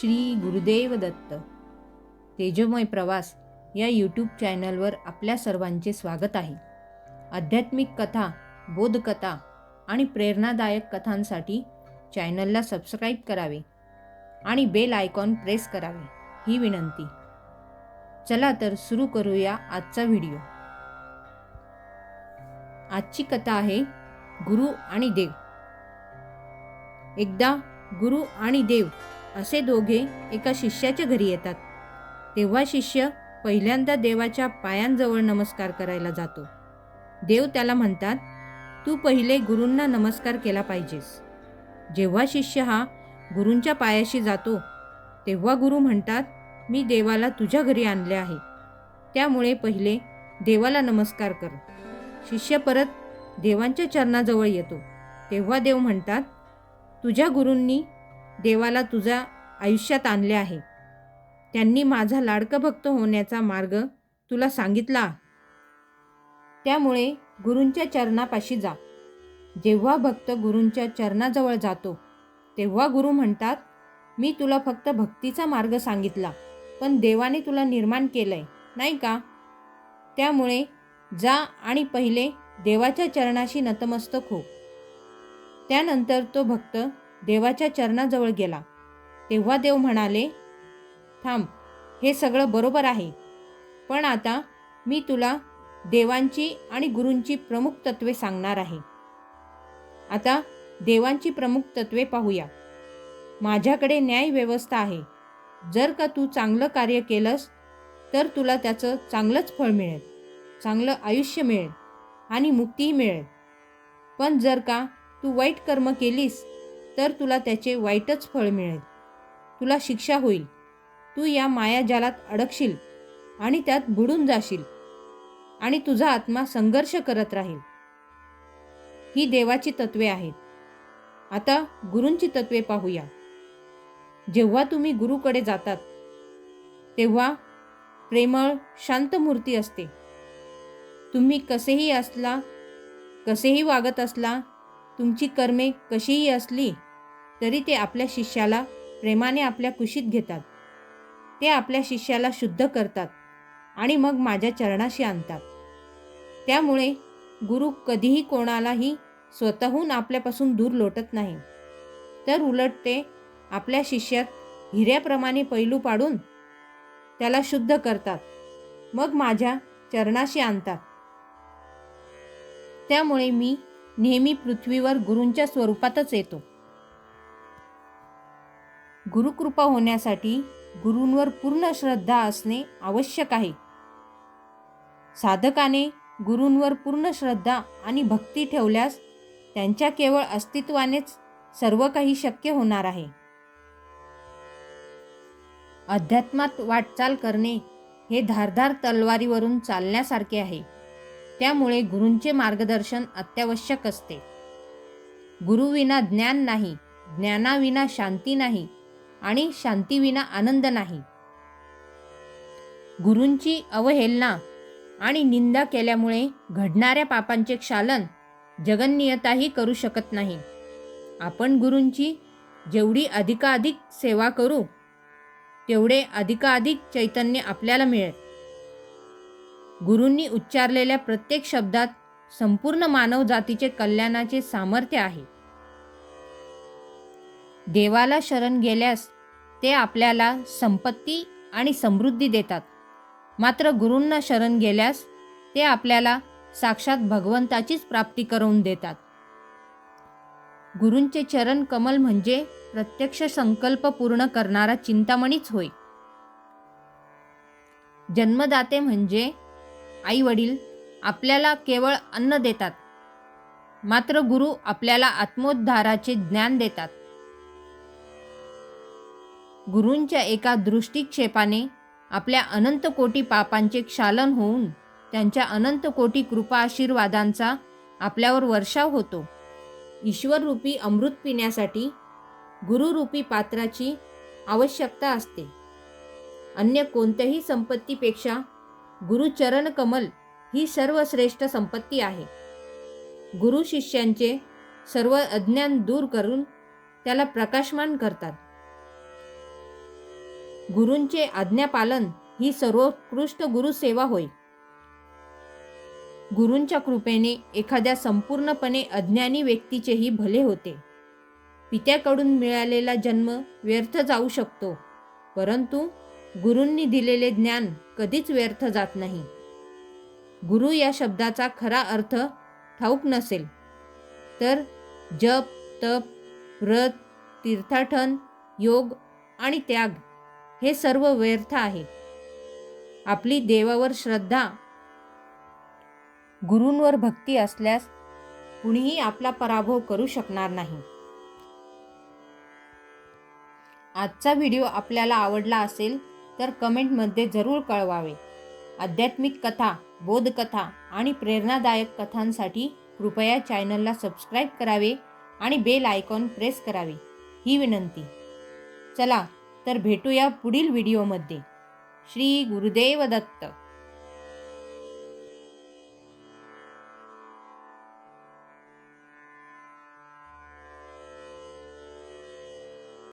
श्री गुरुदेव दत्त. तेजोमय प्रवास या यूट्यूब चॅनलवर आपल्या सर्वांचे स्वागत आहे. आध्यात्मिक कथा बोधकथा आणि प्रेरणादायक कथांसाठी चॅनलला सबस्क्राईब करावे आणि बेल आयकॉन प्रेस करावे ही विनंती. चला तर सुरू करूया आजचा व्हिडिओ आजची कथा आहे गुरु आणि देव. एकदा गुरु आणि देव असे दोघे एका शिष्याच्या घरी येतात. तेव्हा शिष्य पहिल्यांदा देवाच्या पायांजवळ नमस्कार करायला जातो. देव त्याला म्हणतात तू पहिले गुरूंना नमस्कार केला पाहिजेस. जेव्हा शिष्य हा गुरूंच्या पायाशी जातो तेव्हा गुरु म्हणतात मी देवाला तुझ्या घरी आणले आहे. त्यामुळे पहिले देवाला नमस्कार कर. शिष्य परत देवांच्या चरणाजवळ येतो. तेव्हा देव म्हणतात तुझ्या गुरूंनी देवाला तुझ्या आयुष्यात आणले आहे. त्यांनी माझा लाडका भक्त होण्याचा मार्ग तुला सांगितला त्यामुळे गुरूंच्या चरणापाशी जा. जेव्हा भक्त गुरूंच्या चरणाजवळ जातो तेव्हा गुरु म्हणतात मी तुला फक्त भक्तीचा मार्ग सांगितला पण देवाने तुला निर्माण केलंय नाही का? त्यामुळे जा आणि पहिले देवाच्या चरणाशी नतमस्तक हो. त्यानंतर तो भक्त देवाच्या चरणाजवळ गेला. तेव्हा देव म्हणाले थांब हे सगळं बरोबर आहे. पण आता मी तुला देवांची आणि गुरूंची प्रमुख तत्वे सांगणार आहे. आता देवांची प्रमुख तत्वे पाहूया. माझ्याकडे न्याय व्यवस्था आहे. जर का तू चांगलं कार्य केलंस तर तुला त्याचं चांगलंच फळ मिळेल. चांगलं आयुष्य मिळेल आणि मुक्तीही मिळेल. पण जर का तू वाईट कर्म केलीस तर तुला त्याचे वाईटच फळ मिळेल. तुला शिक्षा होईल. तू या मायाजालात अडकशील आणि त्यात बुडून जाशील आणि तुझा आत्मा संघर्ष करत राहील. ही देवाची तत्वे आहेत. आता गुरूंची तत्वे पाहूया. जेव्हा तुम्ही गुरुकडे जातात तेव्हा प्रेमळ शांत मूर्ती असते. तुम्ही कसेही असला कसेही वागत असला तुमची कर्मे कशीही असली तरी ते आपल्या शिष्याला प्रेमाने आपल्या कुशीत घेतात. ते आपल्या शिष्याला शुद्ध करतात आणि मग माझ्या चरणाशी आणतात. त्यामुळे गुरु कधीही कोणालाही स्वतःहून आपल्यापासून दूर लोटत नाही. तर उलट ते आपल्या शिष्यात हिऱ्याप्रमाणे पैलू पाडून त्याला शुद्ध करतात. मग माझ्या चरणाशी आणतात. त्यामुळे मी नेहमी पृथ्वीवर गुरूंच्या स्वरूपातच येतो. गुरुकृपा होण्यासाठी गुरूंवर पूर्ण श्रद्धा असणे आवश्यक आहे. साधकाने गुरूंवर पूर्ण श्रद्धा आणि भक्ती ठेवल्यास त्यांच्या केवळ अस्तित्वानेच सर्व काही शक्य होणार आहे. अध्यात्मात वाटचाल करणे हे धारधार तलवारीवरून चालण्यासारखे आहे. त्यामुळे गुरूंचे मार्गदर्शन अत्यावश्यक असते. गुरुविना ज्ञान नाही ज्ञानाविना शांती नाही आणि शांतीविना आनंद नाही. गुरूंची अवहेलना आणि निंदा केल्यामुळे घडणाऱ्या पापांचे क्षालन जगन्नियताही करू शकत नाही. आपण गुरूंची जेवढी अधिकाधिक सेवा करू तेवढे अधिकाधिक चैतन्य आपल्याला मिळेल. गुरूंनी उच्चारलेल्या प्रत्येक शब्दात संपूर्ण मानव जातीचे कल्याणाचे सामर्थ्य आहे. देवाला शरण गेल्यास ते आपल्याला संपत्ती आणि समृद्धी देतात. मात्र गुरूंना शरण गेल्यास ते आपल्याला साक्षात भगवंताचीच प्राप्ती करून देतात. गुरूंचे चरण कमल म्हणजे प्रत्यक्ष संकल्प पूर्ण करणारा चिंतामणीच होय. जन्मदाते म्हणजे आई वडील आपल्याला केवळ अन्न देतात. मात्र गुरु आपल्याला आत्मोद्धाराचे ज्ञान देतात. गुरूंच्या एका दृष्टिक्षेपाने आपल्या अनंत कोटी पापांचे क्षालन होऊन त्यांच्या अनंत कोटी कृपा आशीर्वादांचा आपल्यावर वर्षाव होतो. ईश्वररूपी अमृत पिण्यासाठी गुरुरूपी पात्राची आवश्यकता असते. अन्य कोणत्याही संपत्तीपेक्षा गुरुचरण कमल ही सर्वश्रेष्ठ संपत्ती आहे. गुरु शिष्यांचे सर्व अज्ञान दूर करून त्याला प्रकाशमान करतात. गुरूंचे आज्ञापालन ही सर्वोत्कृष्ट गुरुसेवा होय. गुरूंच्या कृपेने एखाद्या संपूर्णपणे अज्ञानी व्यक्तीचेही भले होते. पित्याकडून मिळालेला जन्म व्यर्थ जाऊ शकतो परंतु गुरूंनी दिलेले ज्ञान कधीच व्यर्थ जात नाही. गुरु या शब्दाचा खरा अर्थ ठाऊक नसेल तर जप तप व्रत तीर्थाटन योग आणि त्याग हे सर्व व्यर्थ आहे. आपली देवावर श्रद्धा गुरूंवर भक्ती असल्यास कुणीही आपला पराभव करू शकणार नाही. आजचा व्हिडिओ आपल्याला आवडला असेल तर कमेंटमध्ये जरूर कळवावे. आध्यात्मिक कथा बोधकथा आणि प्रेरणादायक कथांसाठी कृपया चॅनलला सबस्क्राईब करावे आणि बेल आयकॉन प्रेस करावे. ही विनंती. चला तर भेटूया पुढील व्हिडिओमध्ये. श्री गुरुदेव दत्त.